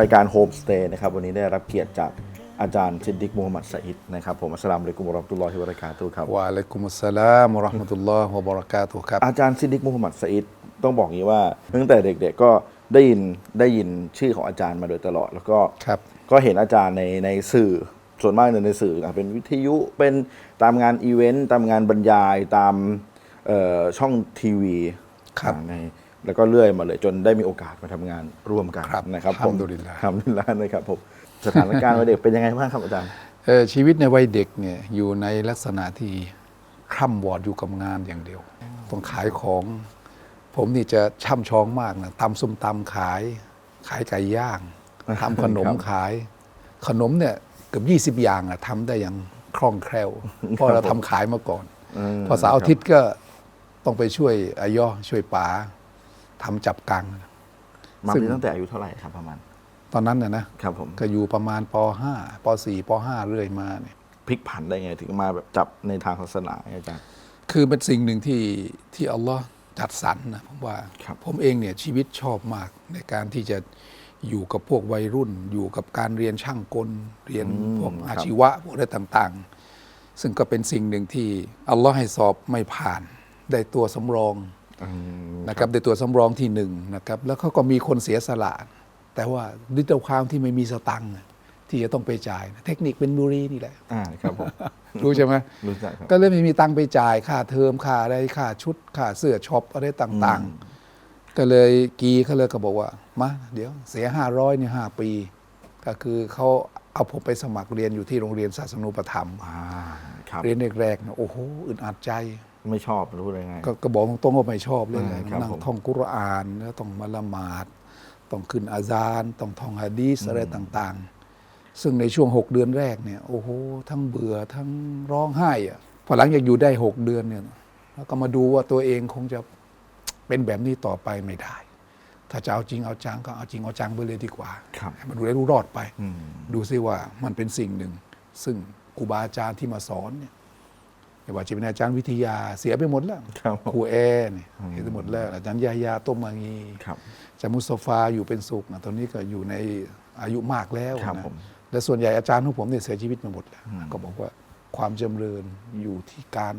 รายการโฮมสเตย์นะครับวันนี้ได้รับเกียรติจากอาจารย์ซิดดิกมูฮัมหมัดสอิดนะครับผมอัสสลามุอะลัยกุมวะเราะห์มะตุลลอฮิวะบะเราะกาตุฮ์ครับวะอะลัยกุมุสสลามวะเราะห์มะตุลลอฮ์วะบะเราะกาตุฮ์ครับอาจารย์ซิดดิกมูฮัมหมัดสอิดต้องบอกงี้ว่าตั้งแต่เด็กๆก็ได้ยินได้ยินชื่อของอาจารย์มาโดยตลอด แล้วก็ครับก็เห็นอาจารย์ในในสื่อส่วนมากในในสื่ออะเป็นวิทยุเป็นตามงานอีเวนต์ตามงานบรรยายตามเอ่อช่องทีวีครับอ่าใน แล้วก็เลื่อยมาเลยจนได้มีโอกาสมาทำงานร่วมกันครับนะครับอัลฮัมดุลิลลาห์ ทำดุลิลลาห์นะครับผมสถานการณ์วัยเด็กเป็นยังไงบ้างครับอาจารย์ เอ่อชีวิตในวัยเด็กเนี่ยอยู่ในลักษณะที่คร่ำวอดอยู่กับงานอย่างเดียว ต้องขายของ ผมนี่จะช่ำชองมากนะตำส้มตำขาย ขายไก่ย่างทำขนมครับ ขาย ขนมเนี่ยเกือบ20 อย่างอะทำได้อย่างคล่องแคล่วเพราะเราทำขายมาก่อนมพอเสาร์อาทิตย์ก็ต้องไปช่วยอายอช่วยป๋า ทำจับกังมาซึ่งมีตั้งแต่อายุเท่าไหร่ครับประมาณ ตอนนั้นนะนะครับผมก็อยู่ประมาณป .5 ป .4 ป .5 เรื่อยมาเนี่ยพลิกผันได้ไง ถึงมาแบบจับในทางศาสนาอาจารย์คือเป็นสิ่งหนึ่งที่ที่อัลลอฮ์จัดสรรนะผมว่าครับผมเองเนี่ยชีวิตชอบมากในการที่จะอยู่กับพวกวัยรุ่น อยู่กับการเรียนช่างกล เรียนพวกอาชีวะพวกอะไรต่าง ๆ ซึ่งก็เป็นสิ่งหนึ่งที่อัลลอฮ์ให้สอบไม่ผ่าน ได้ตัวสำรองอืม นะครับได้ตัวสำรองที่หนึ่งนะครับแล้วเขาก็มีคนเสียสละแต่ว่าด้วยความที่ไม่มีสตังค์ที่จะต้องไปจ่ายนะเทคนิคเป็นบุรีนี่แหละอ่าครับผมรู้ใช่ไหมรู้จักครับก็เลยไม่มีตังค์ไปจ่ายค่าเทอมค่าอะไรค่าชุดค่าเสื้อช็อปอะไรต่างๆ ก็เลยกีเขาเลยก็บอกว่ามาเดี๋ยวเสียห้าร้อยเนี่ยห้าปี ก็คือเขาเอาผมไปสมัครเรียนอยู่ที่โรงเรียนศาสนูปถัมภ์อ่าครับเรียนแรกๆเนี่ยโอ้โหอึดอัดใจ ไม่ชอบรู้ได้ไง ก็ก็บอกตรงๆว่าไม่ชอบเลยอ่าครับนั่งผมท่องกุรอานแล้วต้องมาละหมาด ต้องขึ้นอาซานต้องท่องฮะดีสอะไรต่างๆ ซึ่งในช่วงหกเดือนแรกเนี่ยโอ้โหทั้งเบื่อทั้งร้องไห้อะพอหลังจากอยู่ได้หกเดือนเนี่ยแล้วก็มาดูว่าตัวเองคงจะเป็นแบบนี้ต่อไปไม่ได้ ถ้าจะเอาจริงเอาจังก็เอาจริงเอาจังไปเลยดีกว่าครับ ให้มันดูได้รู้รอดไป อืม ดูซิว่ามันเป็นสิ่งหนึ่ง ซึ่งครูบาอาจารย์ที่มาสอนเนี่ย ไม่ว่าจะเป็นอาจารย์วิทยาเสียไปหมดแล้วครับครูแอร์เนี่ยเสียไปหมดแล้ว อาจารย์ยายาต้มมางีครับอาจารย์มุสตาฟาอยู่เป็นสุขนะตอนนี้ก็อยู่ในอายุมากแล้วครับนะผมและส่วนใหญ่อาจารย์ของผมเนี่ยเสียชีวิตมาหมดแล้ว ก็บอกว่าความจำเริญอยู่ที่การ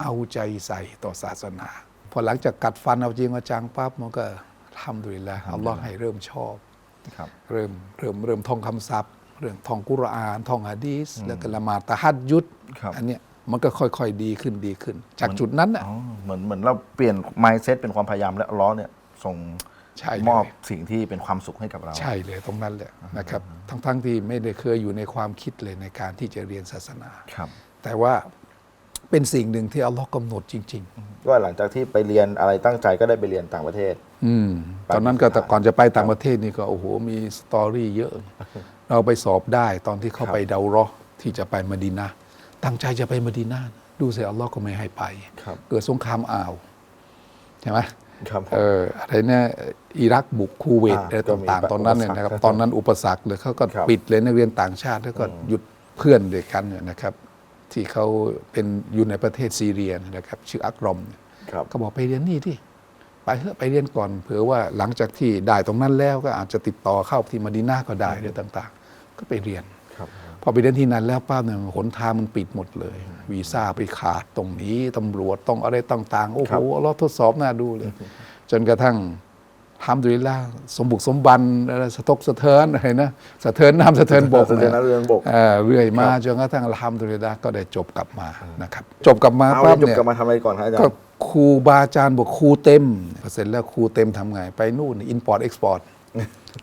เอาใจใส่ต่อศาสนา พอหลังจากกัดฟันเอาจริงเอาจังปั๊บมันก็ทำด้วยแล้วอัลลอฮ์ให้เริ่มชอบครับเริ่มเริ่มเริ่มท่องคำศัพท์ เรื่องท่องกุรอานท่องฮะดีสแล้วก็ละหมาดตะฮัดยุดครับอันเนี้ย มันก็ค่อยๆดีขึ้นดีขึ้น จากจุดนั้นน่ะ อ๋อเหมือนเหมือนเราเปลี่ยน mindset เป็นความพยายามและล้อเนี่ยส่งใช่เลย มอบสิ่งที่เป็นความสุขให้กับเรา ใช่เลยตรงนั้นแหละนะครับ ทั้งๆที่ไม่ได้เคยอยู่ในความคิดเลยในการที่จะเรียนศาสนา ครับ แต่ว่าเป็นสิ่งหนึ่งที่อัลลอฮ์กำหนดจริง ก็หลังจากที่ไปเรียนอะไรตั้งใจก็ได้ไปเรียนต่างประเทศ ๆ อืมตอนนั้นก็แต่ก่อนจะไปต่างประเทศนี่ก็โอ้โหมีสตอรี่เยอะ เราไปสอบได้ตอนที่เข้าครับไปเดาเรอห์ที่จะไปมะดีนา ตั้งใจจะไปมะดีนาดูเสียอัลลอฮ์ก็ไม่ให้ไปครับเกิดสงครามอ่าวใช่ไหมครับผมเอออะไรเนี่ยอิรักบุกคูเวตอ่าอะไรก็มีต่าง ๆ ตอนนั้นเนี่ยนะครับอุปสรรคตอนนั้นอุปสรรคเลยเขาก็ครับปิดเลยนักเรียนต่างชาติแล้วก็หยุดเพื่อนด้วยกันเนี่ยนะครับ ที่เขาเป็นอยู่ในประเทศซีเรียนะครับ ชื่ออักรอมเนี่ยครับก็บอกไปเรียนนี่ที่ไปเถอะไปเรียนก่อนเผื่อว่าหลังจากที่ได้ตรงนั้นแล้วก็อาจจะติดต่อเข้าที่มะดีนาก็ได้เรื่องต่าง ๆ ก็ไปเรียนครับ พอไปเรียนที่นั้นแล้วป้าเนี่ยหนทางมันปิดหมดเลย วีซ่าไปขาดตรงนี้ตำรวจต้องอะไรต่างๆ โอ้ครัโหบเราทดสอบหน้าดูเลย จนกระทั่งทำดุลิลละสมบุกสมบันอะไรสะทกสะเทินอะไรนะสะเทินน้ำสะเทินบกสะเทินน้ำสะเทินบกเออเรื่อยมาครับจนกระทั่งทำดุลิลละก็ได้จบกลับมานะครับจบกลับมาเอาปั๊บเรียนจบเนี่ยกลับมาทำอะไรก่อนครับอาจารก็ย์ครูบาอาจารย์บอกครูเต็มพอเสร็จแล้วครูเต็มทำไงไปนู่นอินพอร์ตเอ็กซ์พอร์ต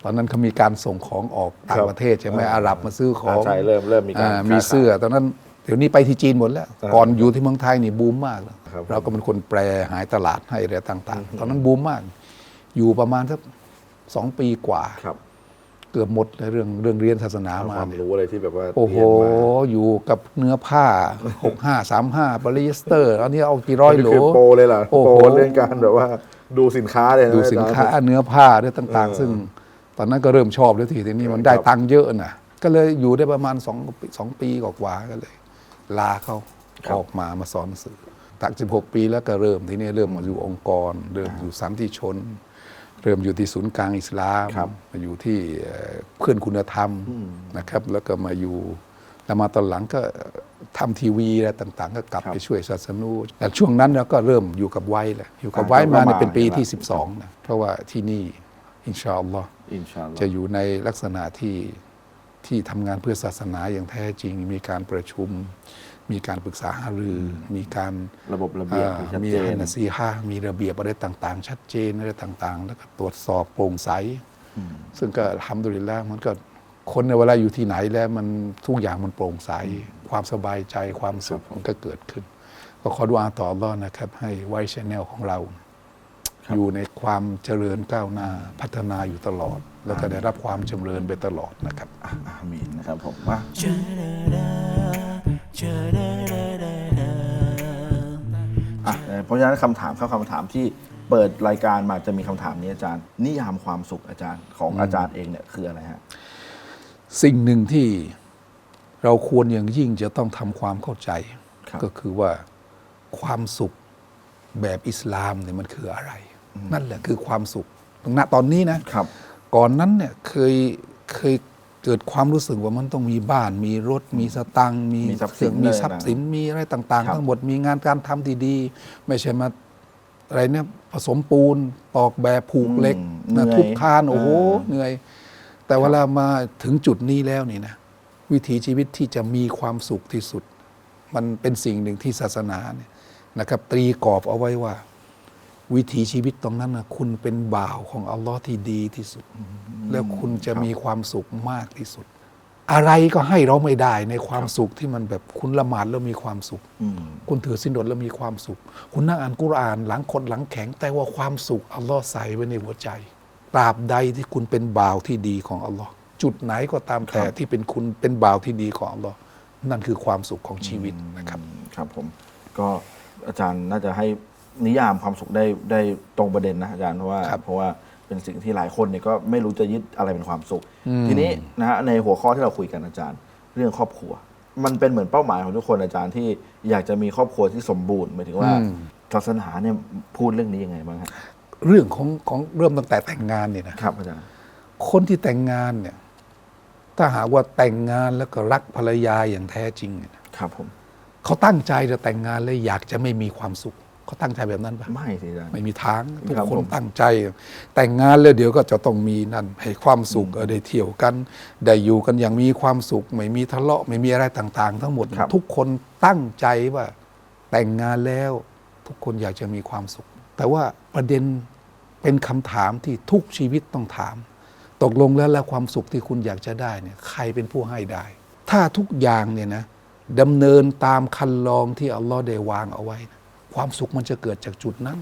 ตอนนั้นเขามีการส่งของออกต่าครังบประเทศใช่ไหมอาหรับมาซื้อของอ่าใช่เริ่มเริ่มมีการอ่ค้ามีขายเสื้อ ตอนนั้นเดี๋ยวนี้ไปที่จีนหมดแล้วอ่าก่อนอยู่ที่เมืองไทยนี่บูมมากเลยครับเราก็เป็นคนแปรหายตลาดให้อะไรต่าง ๆ ตอนนั้นบูมมาก อยู่ประมาณสักสองปีกว่าครับ เกือบหมดเลยเรื่องเรื่องเรียนศาสนาเอามาความเนี่ยรู้อะไรที่แบบว่าโอ้โหเรียนมาอยู่กับเนื้อผ้า 6 5 3 5บริสเตอร์อันนี้เอากี่ร้อยนี่โหลคือโปรเลยเหรอโอ้โปโหรเรื่องการแบบว่าดูสินค้าเลยะดูสินค้าอจรย์เนื้อผ้าด้วยต่างเออๆซึ่งตอนนั้นก็เริ่มชอบแล้วทีทีนี้มันได้ครับตังค์เยอะนะก็เลยอยู่ได้ประมาณสองปีสองปีกว่าๆก็เลย ลาเขาออกมามาสอนหนังสื่อตัก 16 ปีแล้วก็เริ่มทีนี้เริ่มมาอยู่องค์กร เริ่มอยู่สันติชน เริ่มอยู่ที่ศูนย์กลางอิสลามครับมาอยู่ที่เอ่อเพื่อนคุณธรรมนะครับ แล้วก็มาอยู่แล้วมาตอนหลังก็ทำทีวีอะไรต่างๆ ก็กลับครับไปช่วยศาสนูแต่ช่วงนั้นเราก็เริ่มอยู่กับไว้แหละอยู่กับไว้อ่าก็มาประมาณเนี่ยเป็นปีที่ละ12นะเพราะว่าที่นี่อินชาอัลลอฮ์อินชาอัลลอฮ์จะอยู่ในลักษณะที่ที่ทำงานเพื่อศาสนาอย่างแท้จริงมีการประชุม มีการปรึกษาหารืออมีการระบบระเบียบอ่าที่ชัดมีเจนฮันซีฮามีระเบียบอะไรต่างๆ ชัดเจนอะไรต่างๆ แล้วก็ตรวจสอบโปร่งใส ซึ่งก็ทำดุลิลละมันก็คนในเวลาอยู่ที่ไหนแล้วมันทุกอย่างมันโปร่งใส ความสบายใจความสุขมันก็เกิดขึ้น ก็ขอดุอาต่ออัลลอฮ์นะครับ ให้ไวชแนลของเรา อยู่ในความเจริญก้าวหน้าพัฒนาอยู่ตลอด แล้วก็ได้รับความเจริญไปตลอดนะครับอามีนนะครับผมว่า อะเพราะฉะนั้นคำถามเข้าคำถามที่เปิดรายการมาจะมีคำถามนี้อาจารย์ นิยามความสุขอาจารย์ของอาจารย์เองเนี่ยคืออะไรฮะ สิ่งหนึ่งที่เราควรอย่างยิ่งจะต้องทำความเข้าใจครับก็คือว่าความสุขแบบอิสลามเนี่ยมันคืออะไร นั่นแหละคือความสุขณตอนนี้นะครับ ก่อนนั้นเนี่ยเคยเคยเกิดความรู้สึกว่ามันต้องมีบ้าน มีรถ มีสตังค์มีมีทรัพย์เครื่องสินมีเลยนะทรัพย์สินมีอะไรต่างครับๆทั้งหมดมีงานการทำดีๆ ไม่ใช่มาอะไรเนี่ยผสมปูนตอกแบบผูกเหล็กอืมนะเหนื่อยทุบคานโอ้โหอ่าเหนื่อย แต่เวลามาถึงจุดนี้แล้วนี่นะวิถีชีวิตที่จะมีความสุขที่สุด มันเป็นสิ่งหนึ่งที่ศาสนาเนี่ยนะครับ ตรีกรอบเอาไว้ว่า วิถีชีวิตตรงนั้นนะคุณเป็นบ่าวของอัลลอฮ์ที่ดีที่สุด แล้วคุณจะมีความสุขมากที่สุด อะไรก็ให้เราไม่ได้ในความสุขที่มันแบบคุณละหมาดแล้วมีความสุขอืมคุณถือสินอดแล้วมีความสุข คุณนั่งอ่านกุรอานหลังคนหลังแข็ง แต่ว่าความสุขอัลลอฮ์ใส่ไว้ในหัวใจตราบใดที่คุณเป็นบ่าวที่ดีของอัลลอฮ์จุดไหนก็ตามแต่ครับที่เป็นคุณเป็นบ่าวที่ดีของอัลลอฮ์นั่นคือความสุขของชีวิตนะครับ ครับผมก็อาจารย์น่าจะให้ นิยามความสุขได้ได้ตรงประเด็นนะอาจารย์เพราะว่าครับเพราะว่าเป็นสิ่งที่หลายคนเนี่ยก็ไม่รู้จะยึดอะไรเป็นความสุข ทีนี้นะฮะในหัวข้อที่เราคุยกันอาจารย์ เรื่องครอบครัว มันเป็นเหมือนเป้าหมายของทุกคนอาจารย์ที่อยากจะมีครอบครัวที่สมบูรณ์หมายถึงว่าอืมศาสนาเนี่ยพูดเรื่องนี้ยังไงบ้างฮะเรื่องของของเริ่มตั้งแต่แต่งงานเนี่ยนะครับอาจารย์คนที่แต่งงานเนี่ย ถ้าหากว่าแต่งงานแล้วก็รักภรรยาอย่างแท้จริงเนี่ยครับผมเขาตั้งใจจะแต่งงานแล้วอยากจะไม่มีความสุข เขาตั้งใจแบบนั้นปะไม่สิอาจารย์ ไม่มีทางทุกครับคนผมตั้งใจ แต่งงานแล้วเดี๋ยวก็จะต้องมีนั่นให้ความสุขเออได้เที่ยวกัน ได้อยู่กันอย่างมีความสุข ไม่มีทะเลาะไม่มีอะไรต่างๆ ทั้งหมด ครับ ทุกคนตั้งใจว่า แต่งงานแล้ว ทุกคนอยากจะมีความสุข แต่ว่าประเด็นเป็นคำถามที่ทุกชีวิตต้องถาม ตกลงแล้วแล้วความสุขที่คุณอยากจะได้เนี่ยใครเป็นผู้ให้ได้ ถ้าทุกอย่างเนี่ยนะดำเนินตามคันลองที่อัลลอฮ์ได้วางเอาไว้นะ ความสุขมันจะเกิดจากจุดนั้น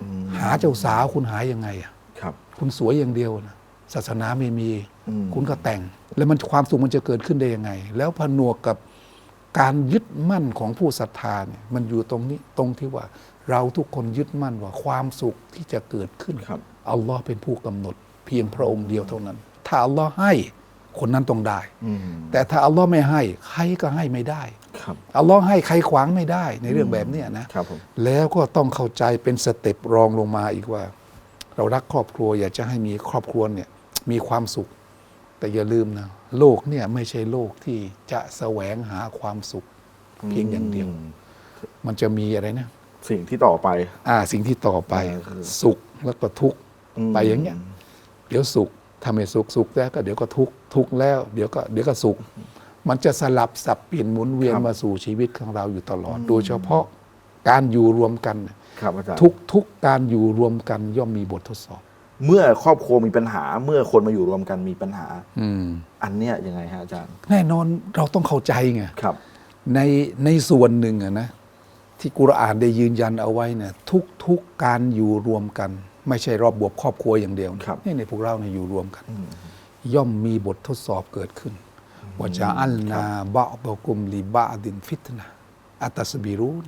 อืมหาเจ้าสาวคุณหายังไงอะครับ คุณสวยอย่างเดียวนะศาสนาไม่มีอืมคุณก็แต่ง แล้วมันความสุขมันจะเกิดขึ้นได้ยังไง แล้วผนวกกับการยึดมั่นของผู้ศรัทธาเนี่ยมันอยู่ตรงนี้ตรงที่ว่าเราทุกคนยึดมั่นว่าความสุขที่จะเกิดขึ้นครับอัลลอฮ์เป็นผู้กำหนด เพียงพระองค์เดียวเท่านั้น ถ้าอัลลอฮ์ให้ คนนั้นต้องได้อืมแต่ถ้าอัลลอฮ์ไม่ให้ ใครก็ให้ไม่ได้ครับอัลลอฮ์ให้ใครขวางไม่ได้ในเรื่องแบบเนี้ยนะครับผมแล้วก็ต้องเข้าใจเป็นสเต็ปรองลงมาอีกว่า เรารักครอบครัวอยากจะให้มีครอบครัวเนี่ยมีความสุข แต่อย่าลืมนะโลกเนี่ยไม่ใช่โลกที่จะแสวงหาความสุข เพียงอย่างเดียว มันจะมีอะไรนะสิ่งที่ต่อไป อ่า สิ่งที่ต่อไปอ่าคือสุขแล้วก็ทุกข์อืมไปอย่างเงี้ย เดี๋ยวสุข ทำให้สุขสุขแล้วก็เดี๋ยวก็ทุกข์ทุกข์แล้ว เดี๋ยวก็เดี๋ยวก็สุข มันจะสลับสับเปลี่ยนหมุนเวียนครับมาสู่ชีวิตของเราอยู่ตลอด โดยเฉพาะการอยู่รวมกันเนี่ยครับอาจารย์ทุกทุกการอยู่รวมกันย่อมมีบททดสอบ เมื่อครอบครัวมีปัญหา เมื่อคนมาอยู่รวมกันมีปัญหา อืม อันเนี้ยยังไงฮะอาจารย์แน่นอนเราต้องเข้าใจไงครับ ในในส่วนหนึ่งอะนะ ที่กุรอานได้ยืนยันเอาไว้เนี่ยทุกทุกการอยู่รวมกัน ไม่ใช่รอบบวบครอบครัวอย่างเดียวนะครับ นี่ในพวกเราเนี่ยอยู่รวมกัน ย่อมมีบททดสอบเกิดขึ้นว่าจะอัลนาบะบะกุมลีบะดินฟิตนะอัตตสบิรูน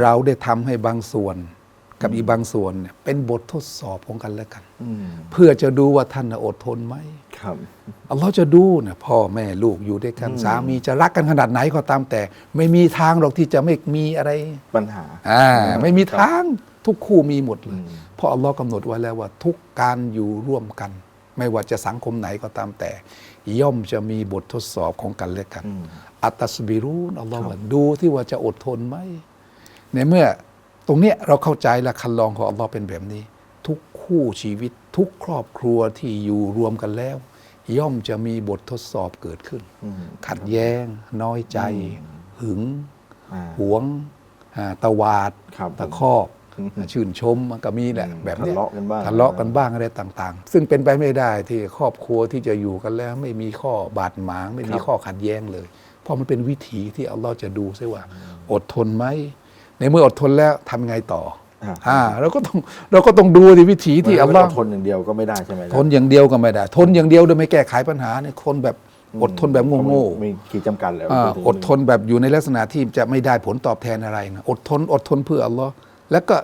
เราได้ทำให้บางส่วนกับอีกบางส่วนเนี่ยเป็นบททดสอบของกันและกันอืมเพื่อจะดูว่าท่านน่ะอดทนไหมครับอัลลอฮ์จะดูนะพ่อแม่ลูกอยู่ด้วยกันสามีจะรักกันขนาดไหนก็ตามแต่ ไม่มีทางหรอกที่จะไม่มีอะไรปัญหาอ่าไม่มีครับทาง ทุกคู่มีหมดเลยอืมเพราะอัลลอฮ์กำหนดไว้แล้วว่า ทุกการอยู่ร่วมกัน ไม่ว่าจะสังคมไหนก็ตามแต่ ย่อมจะมีบททดสอบของกันและกันอืมอัตตัสบิรูนอัลลอฮ์ว่าดูที่ว่าจะอดทนไหมในเมื่อตรงเนี้ยเราเข้าใจและคันลองของอัลลอฮ์เป็นแบบนี้ ทุกคู่ชีวิตทุกครอบครัวที่อยู่รวมกันแล้ว ย่อมจะมีบททดสอบเกิดขึ้นอืมขัดแย้ง น้อยใจ หึงอ่าหวงอ่าตะวาดครับตะคอกอืม ชื่นชมมันก็มีแหละอืมแบบเนี้ยทะเลาะกันบ้างทะเลาะกันบ้างอะไรต่าง ๆ ซึ่งเป็นไปไม่ได้ที่ครอบครัวที่จะอยู่กันแล้ว ไม่มีข้อบาดหมาง ไม่มีข้อขัดแย้งเลย เพราะมันเป็นวิถีที่อัลลอฮ์จะดูซิว่า อดทนไหมในเมื่ออดทนแล้วทำไงต่ออ่าอ่าเราก็ต้องเราก็ต้องดูในวิถีที่อัลลอฮ์ทนอย่างเดียวก็ไม่ได้ใช่ไหมทนอย่างเดียวก็ไม่ได้ ทนอย่างเดียวโดยไม่แก้ไขปัญหาเนี่ยคนแบบอดทนแบบโง่ๆมีขีดจำกัดแล้วอ่าพูถึงอดทนแบบอยู่ในลักษณะที่จะไม่ได้ผลตอบแทนอะไรนะอดทนอดทนเพื่ออัลลอฮ์ แล้วก็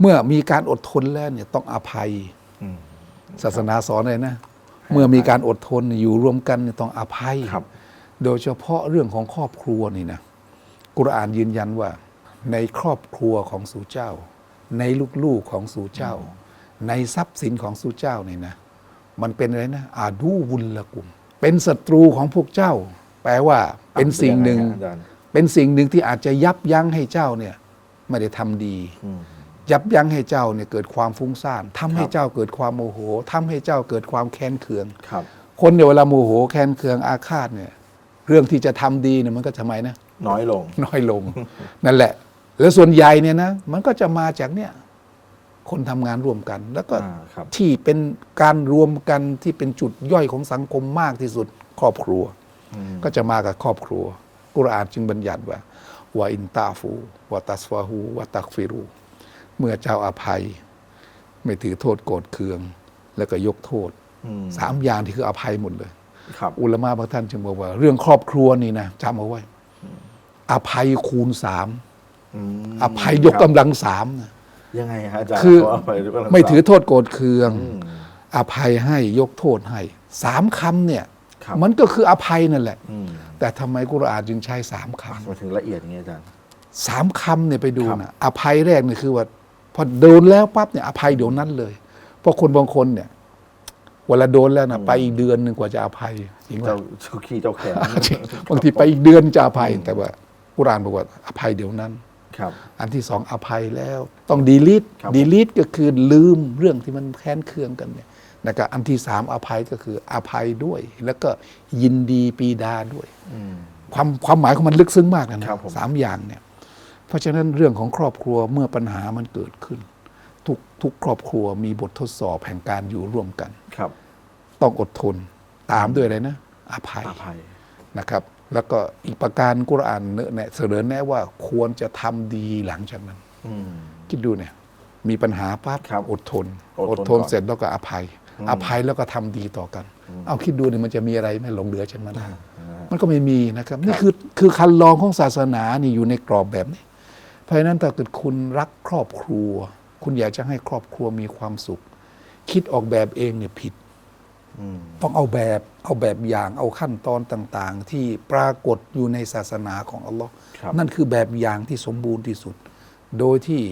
เมื่อมีการอดทนแล้วเนี่ยต้องอภัยอืมศาสนาสอนเลยนะ เมื่อมีการอดทนอยู่ร่วมกันเนี่ยต้องอภัยครับโดยเฉพาะเรื่องของครอบครัวนี่นะกุรอานยืนยันว่า ในครอบครัวของสู่เจ้า ในลูกๆของสู่เจ้า ในทรัพย์สินของสู่เจ้านี่นะ มันเป็นอะไรนะ อาดูวุลละกุม เป็นศัตรูของพวกเจ้า แปลว่าเป็นสิ่งหนึ่งอาจารย์เป็นสิ่งหนึ่งที่อาจจะยับยั้งให้เจ้าเนี่ย ไม่ได้ทำดีอืมยับยั้งให้เจ้าเนี่ยเกิดความฟุ้งซ่านทำให้ครับเจ้าเกิดความโมโหทำให้เจ้าเกิดความแค้นเคืองครับ คนเนี่ยเวลาโมโหแค้นเคืองอาฆาตเนี่ย เรื่องที่จะทำดีเนี่ยมันก็ทำไมนะน้อยลง น้อยลง นั่นแหละ แล้วส่วนใหญ่เนี่ยนะมันก็จะมาจากเนี่ยคนทำงานร่วมกัน แล้วก็อ่าครับที่เป็นการรวมกันที่เป็นจุดย่อยของสังคมมากที่สุดครอบครัวอืมก็จะมากับครอบครัว กุรอานจึงบัญญัติว่า วาอินตาฟูวาตัสฟาหูวาตักฟิรู เมื่อเจ้าอาภัย ไม่ถือโทษโกรธเคือง แล้วก็ยกโทษอืมสามอย่างที่คืออภัยหมดเลยครับอุลามะบางท่านจึงบอกว่า เรื่องครอบครัวนี่นะจำเอาไว้ อภัยคูณสามมอภัยยกกำลังสามนะยังไงฮะอาจารย์คือเพราะภัยยกกำลังไม่ถือโทษโกรธเคืองอืมอภัยให้ยกโทษให้สามคำเนี่ยครับ มันก็คืออภัยนั่นแหละอืมแต่ทำไมกุรอานจึงใช้สามคำมาถึงละเอียดอย่างนี้อาจารย์สามคำเนี่ยไปดูครับนะอภัยแรกเนี่ยคือว่า พอโดนแล้วปั๊บเนี่ยอภัยเดี๋ยวนั้นเลย เพราะคนบางคนเนี่ยเวลาโดนแล้วนะไปอีกเดือนหนึ่งกว่าจะอภัยจริงเจ้าว่าเจ้าขี้เจ้าแขนบางทีไปอีกเดือนจะอภัย แต่ว่ากุรอานบอกว่าอภัยเดี๋ยวนั้นครับ อันที่สองอภัยแล้ว ต้องดีลิทครับดีลิทก็คือลืมเรื่องที่มันแค้นเคืองกันเนี่ย นะครับอันที่สามอภัยก็คืออภัยด้วย แล้วก็ยินดีปีดาด้วยอืมความความหมายของมันลึกซึ้งมากนะนะครับผมสามอย่างเนี่ย เพราะฉะนั้นเรื่องของครอบครัวเมื่อปัญหามันเกิดขึ้น ทุกทุกครอบครัวมีบททดสอบแห่งการอยู่ร่วมกันครับ ต้องอดทนตามด้วยอะไรนะอภัยอภัยนะครับ แล้วก็อีกประการกุรอานเนแนะเสนอแนะว่าควรจะทำดีหลังจากนั้นอืมคิดดูเนี่ย มีปัญหาปั๊บครับอดทน อดทนอดทนก่อนเสร็จแล้วก็อภัย อภัยแล้วก็ทำดีต่อกัน เอาคิดดูเนี่ยมันจะมีอะไรไหม่หลงเหลือฉันมาได้มันก็ไม่มีนะครับ นี่คือคือคันลองของศาสนานี่อยู่ในกรอบแบบนี้ เพราะฉะนั้นถ้าเกิดคุณรักครอบครัว คุณอยากจะให้ครอบครัวมีความสุข คิดออกแบบเองเนี่ยผิดอืมต้องเอาแบบเอาแบบอย่างเอาขั้นตอนต่าง ๆ ที่ปรากฏอยู่ในศาสนาของอัลลอฮ์ครับนั่นคือแบบอย่างที่สมบูรณ์ที่สุด โดยที่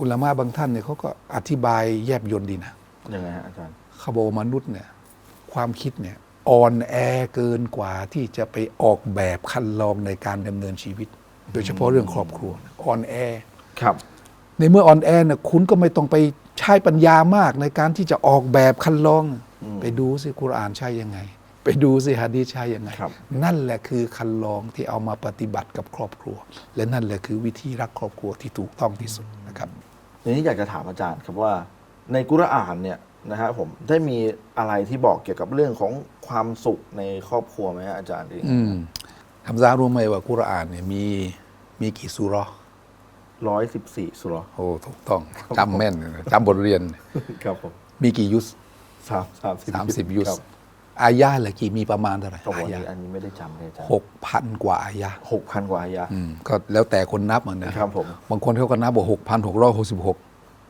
อุลามะบางท่านเนี่ยเขาก็อธิบายแยบยลดีนะ ยังไงฮะอาจารย์เขาบอกว่ามนุษย์เนี่ยความคิดเนี่ยอ่อนแอเกินกว่าที่จะไปออกแบบคันลองในการดำเนินชีวิต โดยเฉพาะเรื่องครอบครัวอ่อนแอครับ ในเมื่ออ่อนแอเนี่ยคุณก็ไม่ต้องไปใช้ปัญญามากในการที่จะออกแบบคันลอง ไปดูสิกุรอานใช่ยังไง ไปดูสิฮะดีษใช่ยังไงครับนั่นแหละคือคันลองที่เอามาปฏิบัติกับครอบครัว และนั่นแหละคือวิธีรักครอบครัวที่ถูกต้องที่สุดนะครับทีนี้อยากจะถามอาจารย์ครับว่า ในกุรอานเนี่ยนะฮะผมได้มีอะไรที่บอกเกี่ยวกับเรื่องของความสุขในครอบครัวไหมฮะอาจารย์เองอืมทำซารู้ไหมว่ากุรอานเนี่ยมีมีกี่สุเราะห์ร้อยสิบสี่สุรอโอ้ถูกต้องจำแม่นเลยจำบทเรียน ครับผมมีกี่ยุสสามสามสิบสามสิบยุสครับอายาละกี่มีประมาณเท่าไหร่โอ้โหอาอันยานี้อันนี้ไม่ได้จำเลยอาจารย์หกพันกว่าอายาหกพันกว่าอายะ อืมก็แล้วแต่คนนับมันนะครับผม บางคนเขาก็นับว่าหกพันหกร้อยหกสิบหก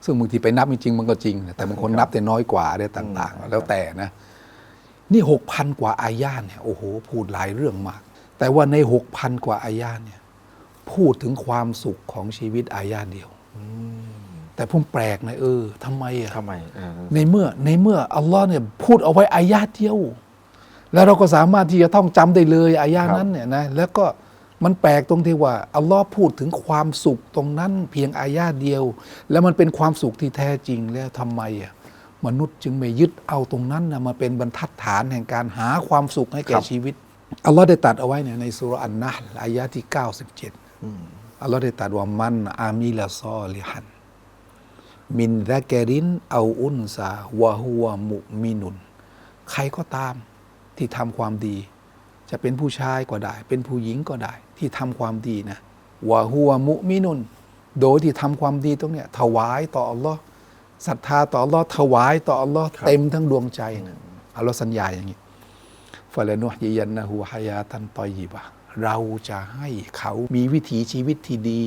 ซึ่งบางทีไปนับจริงๆมันก็จริงนะแต่บางคนนับแต่น้อยกว่าอะไรต่างอืมๆแล้วแต่นะ นี่หกพันกว่าอายาเนี่ยโอ้โหพูดหลายเรื่องมาก แต่ว่าในหกพันกว่าอายาเนี่ยพูดถึงความสุขของชีวิตอายาเดียวแต่ผมแปลกนะเออทำไมอะทำไมเออในเมื่อในเมื่ออัลลอฮ์เนี่ยพูดเอาไว้อายาเดียว แล้วเราก็สามารถที่จะท่องจำได้เลยอายานั้นเนี่ยนะแล้วก็ มันแปลกตรงที่ว่าอัลลอฮ์พูดถึงความสุขตรงนั้นเพียงอายาเดียว แล้วมันเป็นความสุขที่แท้จริงแล้วทำไมอะมนุษย์จึงไม่ยึดเอาตรงนั้นนะมาเป็นบรรทัดฐานแห่งการหาความสุขให้แก่ชีวิตอัลลอฮ์ได้ตรัดเอาไว้เนี่ยในสุรอันนะห์อายาที่ 97อืมอัลลอฮ์ได้ตรัสว่ามันอามิลาซอลิฮันมินดะกรินเอาอุนซาวะฮัวมุมินุน ใครก็ตามที่ทำความดี จะเป็นผู้ชายก็ได้ เป็นผู้หญิงก็ได้ ที่ทำความดีนะวะฮัวมุมินุน โดยที่ทำความดีตรงเนี้ยถวายต่ออัลลอฮ์ศรัทธาต่ออัลลอฮ์ถวายต่ออัลลอฮ์เต็มทั้งดวงใจนะอัลลอฮ์สัญญาอย่างนี้ฟาลนุฮยิยันนะฮูฮายาตันตอยิบะเราจะให้เขามีวิถีชีวิตที่ดี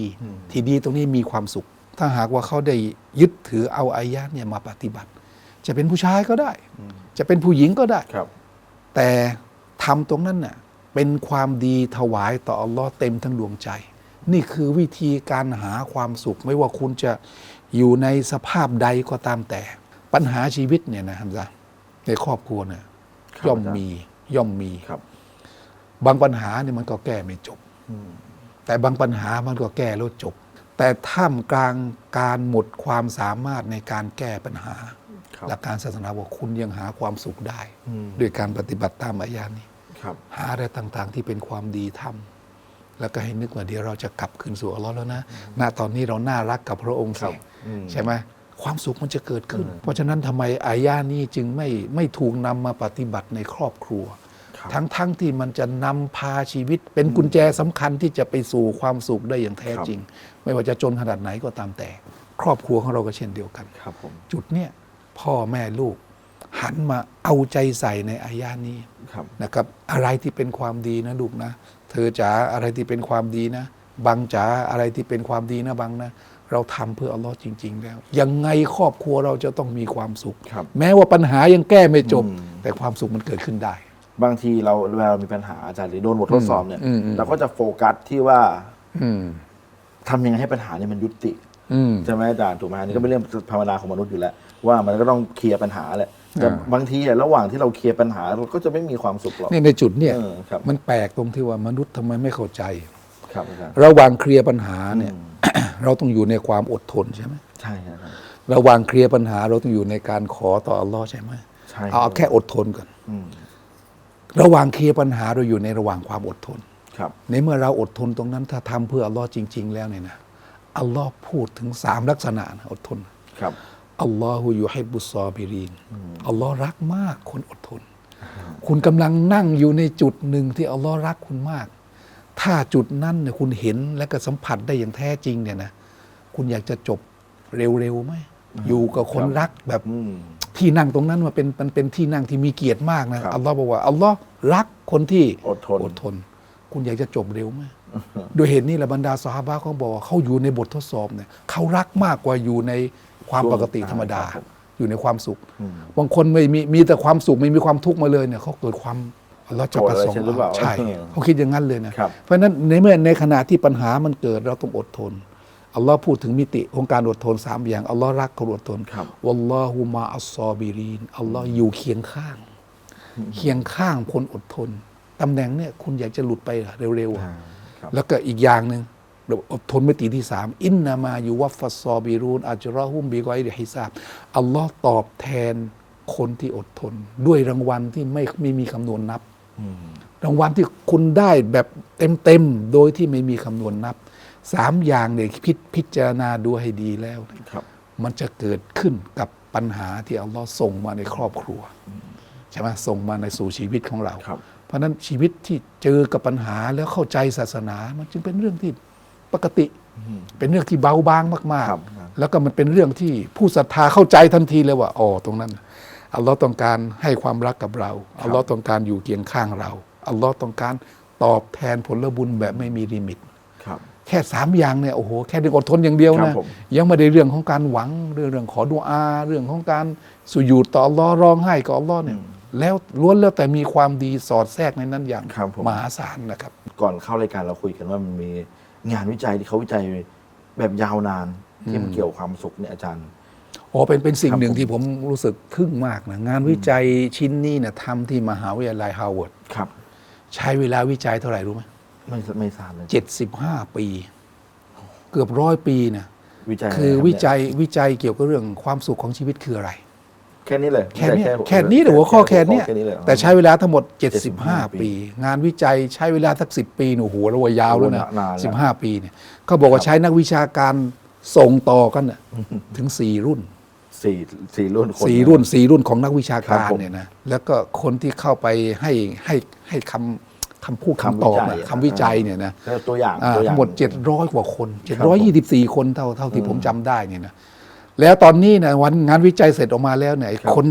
ที่ดีตรงนี้มีความสุข ถ้าหากว่าเขาได้ยึดถือเอาอายะห์เนี่ยมาปฏิบัติ จะเป็นผู้ชายก็ได้ จะเป็นผู้หญิงก็ได้ครับแต่ ทำตรงนั้นน่ะเป็นความดีถวายต่ออัลลอฮ์เต็มทั้งดวงใจ นี่คือวิธีการหาความสุข ไม่ว่าคุณจะอยู่ในสภาพใดก็ตามแต่ ปัญหาชีวิตเนี่ยนะฮัมซะในครอบครัวเนี่ยครับย่อมอาจารย์มีย่อมมีครับ บางปัญหาเนี่ยมันก็แก้ไม่จบอืมแต่บางปัญหามันก็แก้แล้วจบ แต่ท่ามกลางการหมดความสามารถในการแก้ปัญหาครับหลักการศาสนาบอกคุณยังหาความสุขได้อืมด้วยการปฏิบัติตามอายานี้ครับ หาอะไรต่างๆ ที่เป็นความดีทำแล้วก็ให้นึกว่าเดี๋ยวเราจะกลับคืนสู่อัลลอฮ์แล้วนะ ณ ตอนนี้เราน่ารักกับพระองค์ครัสิบอืมใช่ไหมความสุขมันจะเกิดขึ้น เพราะฉะนั้นทำไมอายานี้จึงไม่ไม่ถูกนำมาปฏิบัติในครอบครัวครับทั้งทั้งที่มันจะนำพาชีวิต เป็นกุญแจสำคัญที่จะไปสู่ความสุขได้อย่างแท้จริง ไม่ว่าจะจนขนาดไหนก็ตามแต่ ครอบครัวของเราก็เช่นเดียวกันครับผมจุดเนี้ยพ่อแม่ลูก หันมาเอาใจใส่ในอายานี้ครับนะครับ อะไรที่เป็นความดีนะลูกนะ เธอจ๋าอะไรที่เป็นความดีนะบังจ๋าอะไรที่เป็นความดีนะบังนะ เราทำเพื่ออัลลอฮ์จริง ๆ แล้ว ยังไงครอบครัวเราจะต้องมีความสุขครับแม้ว่าปัญหายังแก้ไม่จบอืมแต่ความสุขมันเกิดขึ้นได้ บางทีเราเวลาเรามีปัญหาอาจารย์หรือโดนบททดสอบเนี่ยอืมอืมเราก็จะโฟกัสที่ว่า อืมทำยังไงให้ปัญหาเนี่ยมันยุติอืมใช่ไหมอาจารย์ถูกไหมอันนี่ก็เป็นเรื่องธรรมดาของมนุษย์อยู่แล้ว ว่ามันก็ต้องเคลียร์ปัญหาแหละ แต่อ่าบางทีอะระหว่างที่เราเคลียร์ปัญหาเราก็จะไม่มีความสุขหรอกนี่ในจุดเนี่ยเออครับ มันแปลกตรงที่ว่ามนุษย์ทำไมไม่เข้าใจ ครับอาจารย์ระหว่างเคลียร์ปัญหาเนี่ยอืมเราต้องอยู่ในความอดทนใช่ไหมใช่ครับระหว่างเคลียร์ปัญหาเราต้องอยู่ในการขอต่ออัลลอฮ์ใช่ไหมใช่เอาเอาแค่อดทนก่อนอืมระหว่างเคลียร์ปัญหาเราอยู่ในระหว่างความอดทน ครับ ในเมื่อเราอดทนตรงนั้นถ้าทำเพื่ออัลลอฮ์จริง ๆ แล้วเนี่ยนะอัลลอฮ์พูดถึงสามลักษณะนะอดทน ครับ อัลลอฮฺอยู่ให้บุซอบิรีนอัลลอฮ์รักมากคนอดทน คุณกำลังนั่งอยู่ในจุดหนึ่งที่อัลลอฮ์รักคุณมาก ถ้าจุดนั้นเนี่ยคุณเห็นและก็สัมผัสได้อย่างแท้จริงเนี่ยนะคุณอยากจะจบเร็วๆไหมอยู่กับคนครับรักแบบอืมที่นั่งตรงนั้นมันเป็นมันเป็นที่นั่งที่มีเกียรติมากนะครับอัลลอฮ์บอกว่าอัลลอฮ์รักคนที่อดทนอดทน คุณอยากจะจบเร็วไหมโดยเหตุนี้แหละบรรดาสหายเขาบอกว่าเขาอยู่ในบททดสอบเนี่ยเขารักมากกว่าอยู่ใน ความช่วงปกติธรรมดาครับผมอยู่ในความสุขอืมบางคนไม่มีมีแต่ความสุขไม่มีความทุกข์มาเลยเนี่ยเขาเกิดความอัลลอฮ์จะประสงค์โกรธอะไรใช่หรือเปล่าใช่เออเขาคิดอย่างนั้นเลยนะครับเพราะฉะนั้นในเมื่อในขณะที่ปัญหามันเกิดเราต้องอดทนอัลลอฮ์พูดถึงมิติของการอดทนสามอย่างอัลลอฮ์รักคนอดทนครับวัลลอฮุมาอัสซอบิรีนอัลลอฮ์อยู่เคียงข้าง เคียงข้างคนอดทนตำแหน่งเนี่ยคุณอยากจะหลุดไปเร็วๆอ่าครับแล้วก็อีกอย่างหนึ่งเรา อดทนมิติที่สามอินนามาอยู่วัฟฟัสซอบิรูนอัจรอฮุมบิกอยริฮิซาบอัลลอฮ์ตอบแทนคนที่อดทน ด้วยรางวัลที่ไม่ไม่มีคำนวณนับอืมรางวัลที่คุณได้แบบเต็มๆ โดยที่ไม่มีคำนวณนับสามอย่างเนี่ยพิจพิจารณาดูให้ดีแล้วครับมันจะเกิดขึ้นกับปัญหาที่อัลลอฮ์ส่งมาในครอบครัวใช่ไหมส่งมาในสู่ชีวิตของเราครับเพราะฉะนั้นชีวิตที่เจอกับปัญหาแล้วเข้าใจศาสนา มันจึงเป็นเรื่องที่ ปกติ เป็นเรื่องที่เบาบางมากครับๆแล้วก็มันเป็นเรื่องที่ผู้ศรัทธาเข้าใจทันทีเลยว่าอ๋อตรงนั้นอัลลอฮ์ต้องการให้ความรักกับเราอัลลอฮ์ต้องการอยู่เคียงข้างเราอัลลอฮ์ต้องการตอบแทนผลบุญแบบไม่มีลิมิตครับแค่สามอย่างเนี่ยโอ้โหแค่เรื่องอดทนอย่างเดียวครันะบผมยังไม่ได้เรื่องของการหวังเรื่องเรื่องขอดุอา เรื่องของการสุญูดต่ออัลลอฮ์ร้องไห้กับอัลลอฮ์เนี่ยแล้วล้วนแล้วแต่มีความดีสอดแทรกในนั้นอย่างครับผมมหาศาลนะครับ ก่อนเข้ารายการเราคุยกันว่ามันมี งานวิจัยที่เขาวิจัยแบบยาวนานที่มันเกี่ยวกับความสุขเนี่ยอาจารย์อ๋อเป็นเป็นสิ่งครับหนึ่งผมที่ผมรู้สึกทึ่งมากนะงานวิจัยชิ้นนี้เนี่ยทำที่มหาวิทยาลัยฮาร์วาร์ดครับ ใช้เวลาวิจัยเท่าไหร่รู้ไหมไม่ไม่ทราบเลยเจ็ดสิบห้าปี เกือบร้อยปีเนี่ยวิจัยคืออะไรรับวิจัเนี่ยวิจัยเกี่ยวกับเรื่องความสุขของชีวิตคืออะไร แค่นี้เลยแค่เนี้ยวิจัยแค่นี้เดี๋ยวหัวข้อแค่เนี้ยแค่นี้เลยแต่ใช้เวลาทั้งหมด75 75 ปี งานวิจัยใช้เวลาสักสิปีหนูหัวแล้วว่ายาวแล้วนะโอ้นานแล้วสิบห้าปีเนี่ยเขาบอกว่าใช้นักวิชาการส่งต่อกันน่ะถึงสี่รุ่นสี่สี่รุ่นคนสี่รุ่นสี่รุ่นของนักวิชาครักาบรผมเนี่ยนะแล้วก็คนที่เข้าไปให้ให้ให้คำคำพูดคำตอบคำวิจันะยคำวิจัยเนี่ยนะแล้วตัวอย่างอ่าตัวอย่าทั้งงหมด 700 กว่าคนครับผม724 คนเท่าเท่าที่ผมจำได้เนี่ยนะ แล้วตอนนี้นะวันงานวิจัยเสร็จออกมาแล้วเนี่ยไอ้ครับคน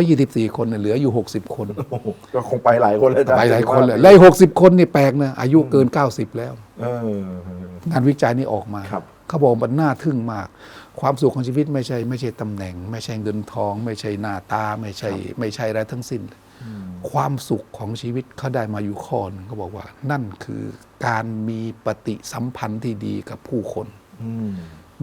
724 คนเนี่ยเหลืออยู่ 60 คนโอ้โหก็คงไปหลายคนเลยอาจารไปหลายคนเลย75ไล่60คนนี่แปลกนะอายุเกิน 90 แล้วเอองานวิจัยนี้ออกมาครับเขาบอกมันน่าทึ่งมาก ความสุขของชีวิตไม่ใช่ไม่ใช่ตำแหน่ง ไม่ใช่เงินทอง ไม่ใช่หน้าตาไม่ใช่ไม่ใช่อะไรทั้งสิ้น ความสุขของชีวิตเขาได้มาอยู่ข้อหนึงเขาบอกว่า นั่นคือการมีปฏิสัมพันธ์ที่ดีกับผู้คนอื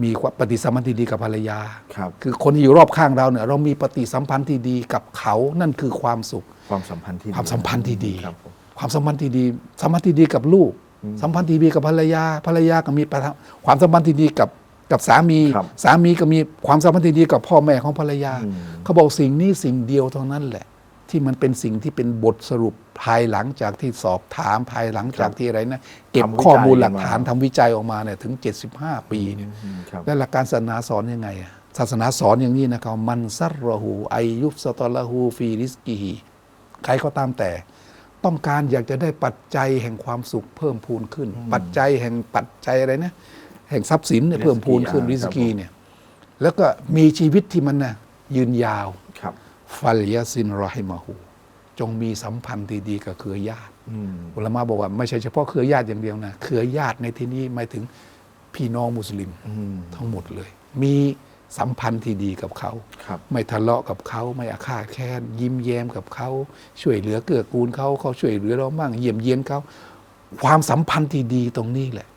มมีความปฏิสัมพันธ์ที่ดีกับภรรยาครับคือคนที่อยู่รอบข้างเราเนี่ยเรามีปฏิสัมพันธ์ที่ดีกับเขานั่นคือความสุข ความสัมพันธ์ที่ดีความสัมพันธ์ที่ดี ครับผมความสัมพันธ์ที่ดี สัมพันธ์ที่ดีกับลูก สัมพันธ์ที่ดีกับภรรยา ภรรยาก็มีประทับความสัมพันธ์ที่ดีกับกับสามี ครับสามีก็มีความสัมพันธ์ที่ดีกับพ่อแม่ของภรรยา อืม เขาบอกสิ่งนี้สิ่งเดียวเท่านั้นแหละ ที่มันเป็นสิ่งที่เป็นบทสรุปภายหลังจากที่สอบถามภายหลังจากที่อะไรนะเก็บทำวิจัยข้อมูลหลักมาฐานทำวิจัยออกมาเนี่ยถึง 75 ปีเนี่ยอืมครับและหลักการศาสนาสอนยังไงอะศาสนาสอนอย่างนี้นะครับมันซัรรหูอายุสตอลหูฟีริสกีฮีใครก็ตามแต่ ต้องการอยากจะได้ปัจจัยแห่งความสุขเพิ่มพูนขึ้น ปัจจัยแห่งปัจจัยอะไรนะแห่งทรัพย์สินเนี่ยเพิ่มพูนขึ้นริริสสกีกีอ่าเนี่ยแล้วก็มีชีวิตที่มันนะยืนยาวครับ ฟัลยาซินรอฮิมาหูจงมีสัมพันธ์ที่ดีกับเครือญาติอืมอุลามะบอกว่าไม่ใช่เฉพาะเครือญาติอย่างเดียวนะ เครือญาติในที่นี้หมายถึงพี่น้องมุสลิมอืมทั้งหมดเลย มีสัมพันธ์ที่ดีกับเขาครับไม่ทะเลาะกับเขา ไม่อาฆาตแค้น ยิ้มแย้มกับเขา ช่วยเหลือเกื้อกูลเขา เขาช่วยเหลือเราบ้างเยี่ยมเยียนเขา ความสัมพันธ์ที่ดีตรงนี้แหละ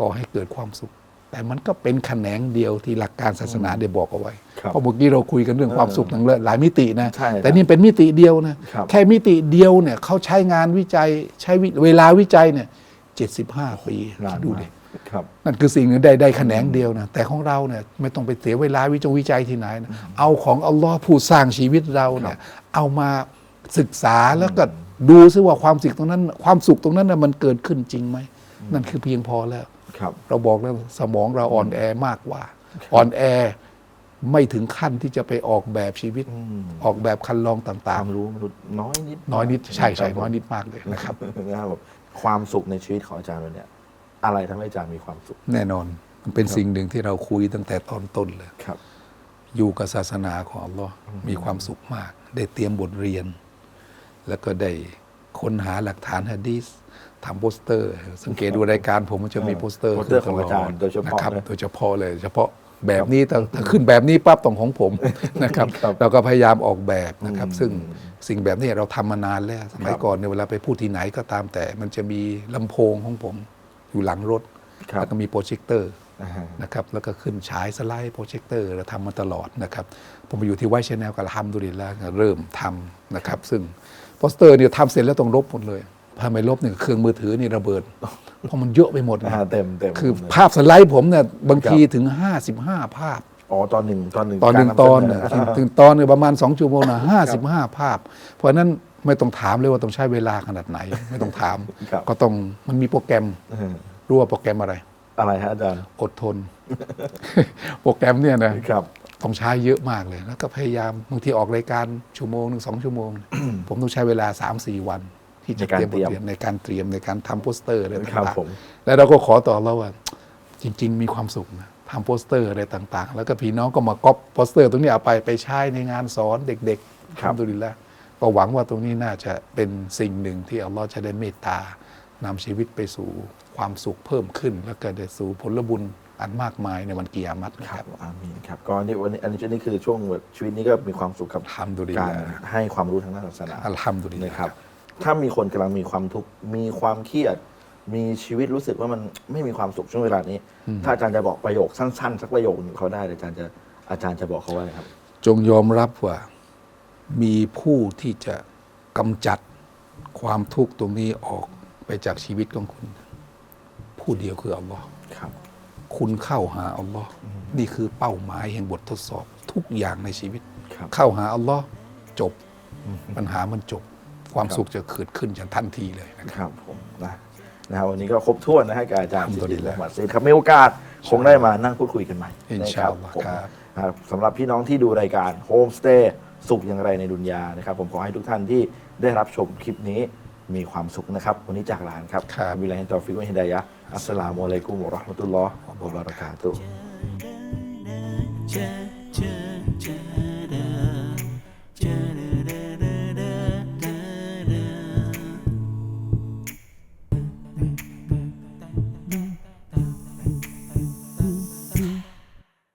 ก่อให้เกิดความสุข แต่มันก็เป็นแขนงเดียวที่หลักการศาสนาได้บอกเอาไว้ครับ เพราะเมื่อกี้เราคุยกันเรื่องความสุขทั้งหลายมิตินะใช่ครับแต่นี่เป็นมิติเดียวนะครับแค่มิติเดียวเนี่ยเขาใช้งานวิจัยใช้วิเวลาวิจัยเนี่ยเจ็ดสิบห้าปีนานดูมาดิกครับนั่นคือสิ่งหนึ่งได้ได้แขนงเดียวนะแต่ของเราเนี่ยไม่ต้องไปเสียเวลาวิจงวิจัยที่ไหนนะเอาของอัลลอฮ์ผู้สร้างชีวิตเราเนี่ยเอามาศึกษาแล้วก็ดูซิว่าความสุขตรงนั้น ความสุขตรงนั้นน่ะมันเกิดขึ้นจริงไหมนั่นคือเพียงพอแล้วครับเราบอกแล้วสมองเราอ่อนแอมากกว่า อ่อนแอ ไม่ถึงขั้นที่จะไปออกแบบชีวิตอืมออกแบบคันลองคต่างวามรู้มนุษย์น้อยนิดๆ น้อยนิดใช่ใช่ครับผมน้อยนิดมากเลยนะครับ นะครับผมความสุขในชีวิตของอาจารย์วันเนี้ยอะไรทำให้อาจารย์มีความสุขแน่นอนมันเป็นสิ่งหนึ่งที่เราคุยตั้งแต่ตอนต้นเลย ครับ อยู่กับศาสนาของอัลลอฮ์มีความสุขมาก ได้เตรียมบทเรียน แล้วก็ได้ค้นหาหลักฐานฮะดีสทำโปสเตอร์ สังเกตดูรายการผมมันจะมีโปสเตอร์โปสเตอร์ขึ้นของอาจารย์โดยเฉพาะนะครับนะโดยเฉพาะเลย เฉพาะ แบบนี้ถ้าถ้าขึ้นแบบนี้ปั๊บต้องของผมนะครับครับเราก็พยายามออกแบบนะครับอืมซึ่งสิ่งแบบนี้เราทำมานานแล้วสมัยครับก่อนเนี่ยเวลาไปพูดที่ไหนก็ตามแต่ มันจะมีลำโพงของผมอยู่หลังรถครับแล้วก็มีโปรเจคเตอร์อ่าฮะนะครับแล้วก็ขึ้นฉายสไลด์โปรเจคเตอร์เราทำมาตลอดนะครับผมมาอยู่ที่ไวชแนลกับทำดูดีแล้วก็เริ่มทำนะครับ ซึ่งโปสเตอร์เนี่ยทำเสร็จแล้วต้องลบหมดเลย ถ้าไม่ลบเนี่ยเครื่องมือถือนี่ระเบิด เพราะมันเยอะไปหมดนะอ่าเต็มเต็มคือเลยภาพสไลด์ผมเนี่ยบางทีถึง 55 ภาพ อ๋อตอนหนึ่งตอนหนึ่งตอนหนึ่งการตอนำเสเนี่ยถึงถึงตอนเนี่ยประมาณ2ชั่วโมงนะห้าสิบห้าภาพ เพราะฉะนั้นไม่ต้องถามเลยว่าต้องใช้เวลาขนาดไหน ไม่ต้องถามครับก็ต้องมันมีโปรแกรมเออรู้ว่าโปรแกรมอะไร อะไรฮะอาจารย์อดทน โปรแกรมเนี่ยนะครับต้องใช้เยอะมากเลย แล้วก็พยายามบางทีออกรายการชั่วโมงหนึ่งสองชั่วโมง ผมต้องใช้เวลา3 4วัน ที่จะในการเตรียมบทเตรียมเรียนในการเตรียมในการทำโปสเตอร์อะไรครับต่างผมๆแล้วเราก็ขอต่อเราว่าจริง ๆ มีความสุขนะทำโปสเตอร์อะไรต่างๆ แล้วก็พี่น้องก็มาก๊อปโปสเตอร์ตรงนี้เอาไปไปใช้ในงานสอนเด็กๆครับทำดูดีแล้วก็หวังว่าตรงนี้น่าจะเป็นสิ่งหนึ่งที่อัลลอฮ์จะได้เมตตานำชีวิตไปสู่ความสุขเพิ่มขึ้น แล้วก็ได้สู่ผลบุญอันมากมายในวันกิยามัตนะคครัรับบอามีนครับก็นี่วันนี้อันนี้นี่คือช่วงชีวิตนี้ก็มีความสุขกับอัลฮัมดุลิลการลาห์ให้ความรู้ทางด้านศาสนาอัลฮัมดุลิลลานะห์ครับ ถ้ามีคนกำลังมีความทุกข์มีความเครียด มีชีวิตรู้สึกว่ามันไม่มีความสุขช่วงเวลานี้ ถ้าอาจารย์จะบอกประโยคสั้นๆ สักประโยคหนึ่งเขาได้อาจารย์จะอาจารย์จะบอกเขาว่าอะไรครับ จงยอมรับว่ามีผู้ที่จะกำจัดความทุกข์ตรงนี้ออกไปจากชีวิตของคุณ ผู้เดียวคืออัลลอฮ์ครับ คุณเข้าหาอัลลอฮ์นี่คือเป้าหมายแห่งบททดสอบทุกอย่างในชีวิต ครับ เข้าหาอัลลอฮ์จบ ปัญหามันจบ ความสุขจะเกิดขึ้นอย่างทันทีเลยนะครับครับผมนะนะครับวันนี้ก็ครบถ้วนนะฮะกับอาจารย์อัลฮัมดุลิลสิริลาห์ละหมาดซีดครับมีโอกาสคงได้มานั่งพูดคุยกันใหม่อินนะชาอัลลอฮ์ผมครับนะครับสำหรับพี่น้องที่ดูรายการโฮมสเตย์สุขอย่างไรในดุนยานะครับ ผมขอให้ทุกท่านที่ได้รับชมคลิปนี้มีความสุขนะครับ วันนี้จากลานครับครับบิลลาฮิตตอฟิกวะฮิดายะฮ์อัสสลามุอะลัยกุมวะเราะห์มะตุลลอฮ์วะบะเราะกาตุฮ์